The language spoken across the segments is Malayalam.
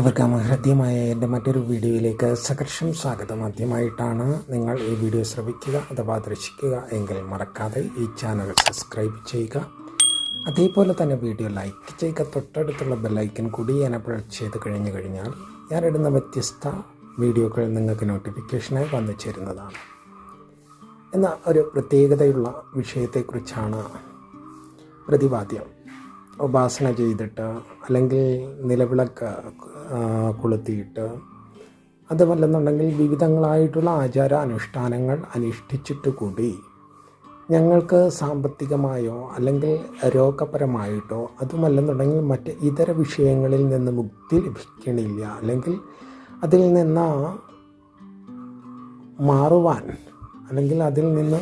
എവർക്കും ഹൃദ്യമായ എന്റെ മറ്റൊരു വീഡിയോയിലേക്ക് സകർഷം സ്വാഗതം. ആദ്യമായിട്ടാണ് നിങ്ങൾ ഈ വീഡിയോ ശ്രവിക്കുക അഥവാ ദർശിക്കുക എങ്കിൽ മറക്കാതെ ഈ ചാനൽ സബ്സ്ക്രൈബ് ചെയ്യുക. അതേപോലെ തന്നെ വീഡിയോ ലൈക്ക് ചെയ്യുക തൊട്ടടുത്തുള്ള ബെല്ലൈക്കൻ കൂടി എനബിൾ ചെയ്ത് കഴിഞ്ഞു കഴിഞ്ഞാൽ ഞാനിടുന്ന വ്യത്യസ്ത വീഡിയോകൾ നിങ്ങൾക്ക് നോട്ടിഫിക്കേഷനായി വന്നു ചേരുന്നതാണ്. എന്ന ഒരു പ്രത്യേകതയുള്ള വിഷയത്തെക്കുറിച്ചാണ് പ്രതിപാദ്യം. ഉപാസന ചെയ്തിട്ട് അല്ലെങ്കിൽ നിലവിളക്ക് കൊളുത്തിയിട്ട് അതുമല്ലെന്നുണ്ടെങ്കിൽ വിവിധങ്ങളായിട്ടുള്ള ആചാര അനുഷ്ഠാനങ്ങൾ അനുഷ്ഠിച്ചിട്ട് കൂടി ഞങ്ങൾക്ക് സാമ്പത്തികമായോ അല്ലെങ്കിൽ രോഗപരമായിട്ടോ അതുമല്ലെന്നുണ്ടെങ്കിൽ മറ്റ് ഇതര വിഷയങ്ങളിൽ നിന്ന് മുക്തി ലഭിക്കണില്ല. അല്ലെങ്കിൽ അതിൽ നിന്ന് മാറുവാൻ അല്ലെങ്കിൽ അതിൽ നിന്ന്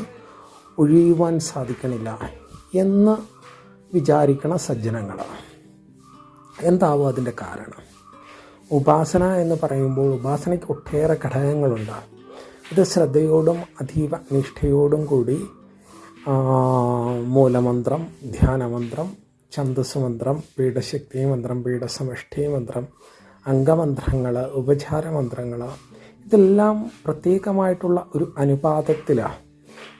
ഒഴിയുവാൻ സാധിക്കണില്ല എന്ന് വിചാരിക്കണ സജ്ജനങ്ങളാണ് എന്താവും അതിന്റെ കാരണം? ഉപാസന എന്ന് പറയുമ്പോൾ ഉപാസനയ്ക്ക് ഒട്ടേറെ ഘടകങ്ങളുണ്ട്. ഇത് ശ്രദ്ധയോടും അതീവ നിഷ്ഠയോടും കൂടി മൂലമന്ത്രം ധ്യാനമന്ത്രം ഛന്ദസ് മന്ത്രം പീഠശക്തി മന്ത്രം പീഠസമഷ്ടി മന്ത്രം അംഗമന്ത്രങ്ങൾ ഉപചാര മന്ത്രങ്ങൾ ഇതെല്ലാം പ്രത്യേകമായിട്ടുള്ള ഒരു അനുപാതത്തിലാണ്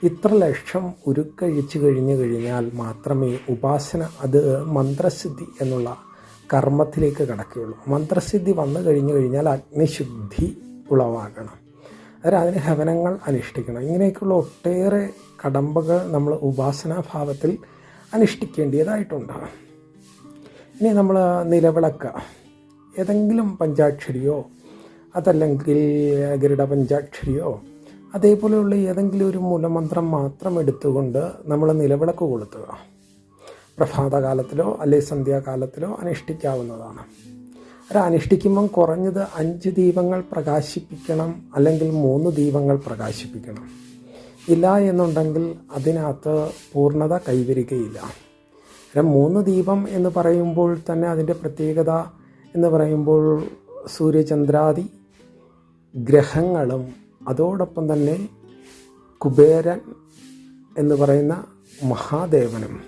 ഇത്ര ലക്ഷം ഉരുക്കഴിച്ചു കഴിഞ്ഞു കഴിഞ്ഞാൽ മാത്രമേ ഉപാസന അത് മന്ത്രസിദ്ധി എന്നുള്ള കർമ്മത്തിലേക്ക് കടക്കുകയുള്ളൂ. മന്ത്രസിദ്ധി വന്നു കഴിഞ്ഞു കഴിഞ്ഞാൽ അഗ്നിശുദ്ധി ഉളവാകണം. അതായത് അതിന് ഹവനങ്ങൾ അനുഷ്ഠിക്കണം. ഇങ്ങനെയൊക്കെയുള്ള ഒട്ടേറെ കടമ്പകൾ നമ്മൾ ഉപാസനാഭാവത്തിൽ അനുഷ്ഠിക്കേണ്ടതായിട്ടുണ്ട് ഇനി നമ്മൾ നിലവിളക്ക. ഏതെങ്കിലും പഞ്ചാക്ഷരിയോ അതല്ലെങ്കിൽ ഗരുഡ പഞ്ചാക്ഷരിയോ അതേപോലെയുള്ള ഏതെങ്കിലും ഒരു മൂലമന്ത്രം മാത്രം എടുത്തുകൊണ്ട് നമ്മൾ നിലവിളക്ക് കൊളുത്തുക. പ്രഭാതകാലത്തിലോ അല്ലെങ്കിൽ സന്ധ്യാകാലത്തിലോ അനുഷ്ഠിക്കാവുന്നതാണ്. അത് അനുഷ്ഠിക്കുമ്പം കുറഞ്ഞത് അഞ്ച് ദീപങ്ങൾ പ്രകാശിപ്പിക്കണം അല്ലെങ്കിൽ മൂന്ന് ദീപങ്ങൾ പ്രകാശിപ്പിക്കണം. ഇല്ല എന്നുണ്ടെങ്കിൽ അതിനകത്ത് പൂർണത കൈവരികയില്ല. മൂന്ന് ദീപം എന്ന് പറയുമ്പോൾ തന്നെ അതിന്റെ പ്രത്യേകത എന്ന് പറയുമ്പോൾ സൂര്യചന്ദ്രാദി ഗ്രഹങ്ങളും അതോടൊപ്പം തന്നെ കുബേരൻ എന്ന് പറയുന്ന മഹാദേവനും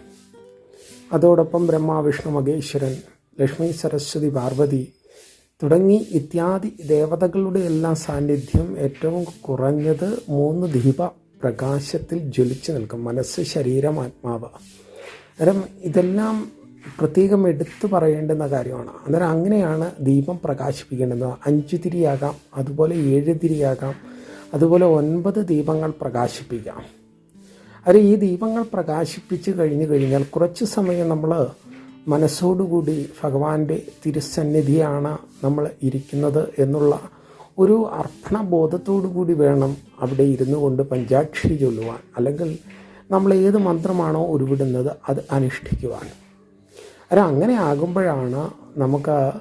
അതോടൊപ്പം ബ്രഹ്മ വിഷ്ണു മഹേശ്വരൻ ലക്ഷ്മി സരസ്വതി പാർവതി തുടങ്ങി ഇത്യാദി ദേവതകളുടെ എല്ലാം സാന്നിധ്യം ഏറ്റവും കുറഞ്ഞത് മൂന്ന് ദീപ പ്രകാശത്തിൽ ജ്വലിച്ചു നിൽക്കും. മനസ്സ് ശരീരം ആത്മാവ്. അന്നേരം ഇതെല്ലാം പ്രത്യേകം എടുത്തു പറയേണ്ടുന്ന കാര്യമാണ്. അന്നേരം അങ്ങനെയാണ് ദീപം പ്രകാശിപ്പിക്കേണ്ടത്. അഞ്ച് തിരിയാകാം അതുപോലെ ഏഴ് തിരിയാകാം അതുപോലെ ഒൻപത് ദീപങ്ങൾ പ്രകാശിപ്പിക്കാം. അത് ഈ ദീപങ്ങൾ പ്രകാശിപ്പിച്ച് കഴിഞ്ഞു കഴിഞ്ഞാൽ കുറച്ച് സമയം നമ്മൾ മനസ്സോടുകൂടി ഭഗവാന്റെ തിരുസന്നിധിയാണ് നമ്മൾ ഇരിക്കുന്നത് എന്നുള്ള ഒരു അർപ്പണബോധത്തോടു കൂടി വേണം അവിടെ ഇരുന്നു കൊണ്ട് പഞ്ചാക്ഷരി ചൊല്ലുവാൻ. അല്ലെങ്കിൽ നമ്മൾ ഏത് മന്ത്രമാണോ ഉരുവിടുന്നത് അത് അനുഷ്ഠിക്കുവാൻ. അത് അങ്ങനെ ആകുമ്പോഴാണ് നമുക്ക്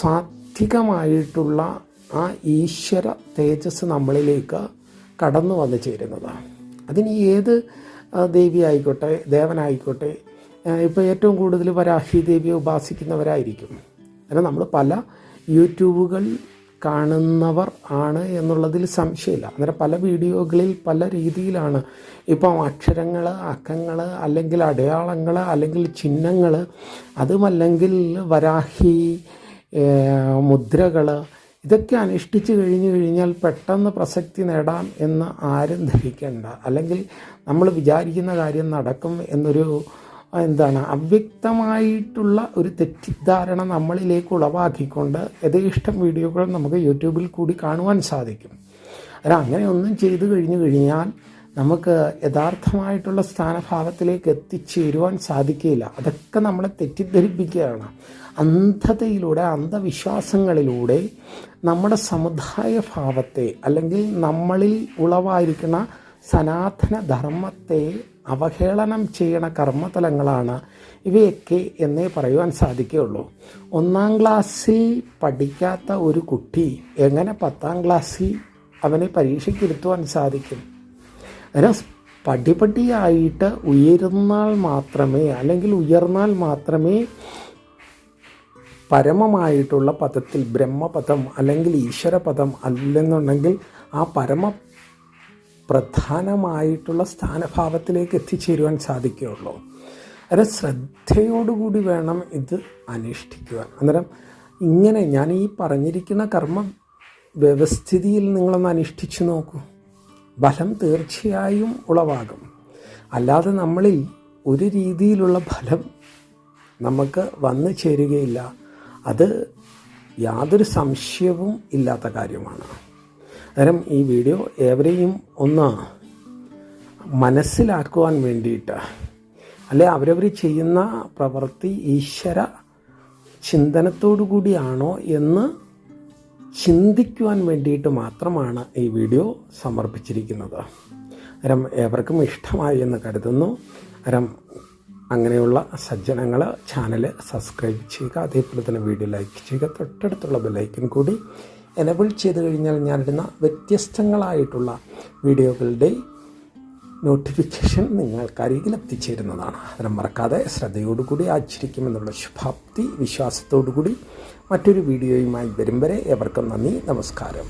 സാത്വികമായിട്ടുള്ള ആ ഈശ്വര തേജസ് നമ്മളിലേക്ക് കടന്നു വന്നു ചേരുന്നതാണ്. അതിന് ഏത് ദേവി ആയിക്കോട്ടെ ദേവനായിക്കോട്ടെ ഇപ്പോൾ ഏറ്റവും കൂടുതൽ വരാഹി ദേവിയെ ഉപാസിക്കുന്നവരായിരിക്കും. കാരണം നമ്മൾ പല യൂട്യൂബുകൾ കാണുന്നവർ ആണ് എന്നുള്ളതിൽ സംശയമില്ല. അന്നേരം പല വീഡിയോകളിൽ പല രീതിയിലാണ് ഇപ്പം അക്ഷരങ്ങൾ അക്കങ്ങൾ അല്ലെങ്കിൽ അടയാളങ്ങൾ അല്ലെങ്കിൽ ചിഹ്നങ്ങൾ അതുമല്ലെങ്കിൽ വരാഹി മുദ്രകൾ ഇതൊക്കെ അനുഷ്ഠിച്ചു കഴിഞ്ഞു കഴിഞ്ഞാൽ പെട്ടെന്ന് പ്രസക്തി നേടാം എന്ന് ആരും ധരിക്കേണ്ട അല്ലെങ്കിൽ നമ്മൾ വിചാരിക്കുന്ന കാര്യം നടക്കും എന്നൊരു എന്താണ് അവ്യക്തമായിട്ടുള്ള ഒരു തെറ്റിദ്ധാരണ നമ്മളിലേക്ക് ഉളവാക്കിക്കൊണ്ട് യഥേഷ്ടം വീഡിയോകൾ നമുക്ക് യൂട്യൂബിൽ കൂടി കാണുവാൻ സാധിക്കും. അല്ല അങ്ങനെയൊന്നും ചെയ്തു കഴിഞ്ഞു കഴിഞ്ഞാൽ നമുക്ക് യഥാർത്ഥമായിട്ടുള്ള സ്ഥാനഭാവത്തിലേക്ക് എത്തിച്ചേരുവാൻ സാധിക്കില്ല അതൊക്കെ നമ്മളെ തെറ്റിദ്ധരിപ്പിക്കുകയാണ്. അന്ധതയിലൂടെ അന്ധവിശ്വാസങ്ങളിലൂടെ നമ്മുടെ സമുദായ ഭാവത്തെ അല്ലെങ്കിൽ നമ്മളിൽ ഉളവായിരിക്കുന്ന സനാതന ധർമ്മത്തെ അവഹേളനം ചെയ്യണ കർമ്മതലങ്ങളാണ് ഇവയൊക്കെ എന്നേ പറയുവാൻ സാധിക്കുകയുള്ളൂ. ഒന്നാം ക്ലാസ്സിൽ പഠിക്കാത്ത ഒരു കുട്ടി എങ്ങനെ പത്താം ക്ലാസ്സിൽ അവനെ പരീക്ഷയ്ക്കിരുത്തുവാൻ സാധിക്കും? അതിന് പടിപടിയായിട്ട് ഉയരുന്നാൽ മാത്രമേ അല്ലെങ്കിൽ ഉയർന്നാൽ മാത്രമേ പരമമായിട്ടുള്ള പദത്തിൽ ബ്രഹ്മപദം അല്ലെങ്കിൽ ഈശ്വരപദം അല്ലെന്നുണ്ടെങ്കിൽ ആ പരമ പ്രധാനമായിട്ടുള്ള സ്ഥാനഭാവത്തിലേക്ക് എത്തിച്ചേരുവാൻ സാധിക്കുകയുള്ളൂ. അത് ശ്രദ്ധയോടുകൂടി വേണം ഇത് അനുഷ്ഠിക്കുവാൻ. അന്നേരം ഇങ്ങനെ ഞാൻ ഈ പറഞ്ഞിരിക്കുന്ന കർമ്മ വ്യവസ്ഥിതിയിൽ നിങ്ങളൊന്ന് അനുഷ്ഠിച്ചു നോക്കൂ. ഫലം തീർച്ചയായും ഉളവാകും. അല്ലാതെ നമ്മളിൽ ഒരു രീതിയിലുള്ള ഫലം നമുക്ക് വന്നു ചേരുകയില്ല. അത് യാതൊരു സംശയവും ഇല്ലാത്ത കാര്യമാണ്. അന്നേരം ഈ വീഡിയോ ഏവരെയും ഒന്ന് മനസ്സിലാക്കുവാൻ വേണ്ടിയിട്ട് അല്ലെ അവരവർ ചെയ്യുന്ന പ്രവൃത്തി ഈശ്വര ചിന്തനത്തോടു കൂടിയാണോ എന്ന് ചിന്തിക്കുവാൻ വേണ്ടിയിട്ട് മാത്രമാണ് ഈ വീഡിയോ സമർപ്പിച്ചിരിക്കുന്നത്. അരം ഏവർക്കും ഇഷ്ടമായി എന്ന് കരുതുന്നു. അരം അങ്ങനെയുള്ള സജ്ജനങ്ങൾ ചാനൽ സബ്സ്ക്രൈബ് ചെയ്യുക അതേപോലെ തന്നെ വീഡിയോ ലൈക്ക് ചെയ്യുക തൊട്ടടുത്തുള്ള ബെല്ലൈക്കൻ കൂടി എനബിൾ ചെയ്ത് കഴിഞ്ഞാൽ ഞാനിടുന്ന വ്യത്യസ്തങ്ങളായിട്ടുള്ള വീഡിയോകളുടെ നോട്ടിഫിക്കേഷൻ നിങ്ങൾക്കരികിൽ എത്തിച്ചേരുന്നതാണ്. അതിനെ മറക്കാതെ ശ്രദ്ധയോടുകൂടി ആചരിക്കുമെന്നുള്ള ശുഭാപ്തി വിശ്വാസത്തോടുകൂടി മറ്റൊരു വീഡിയോയുമായി വരും വരെ എവർക്കും നന്ദി നമസ്കാരം.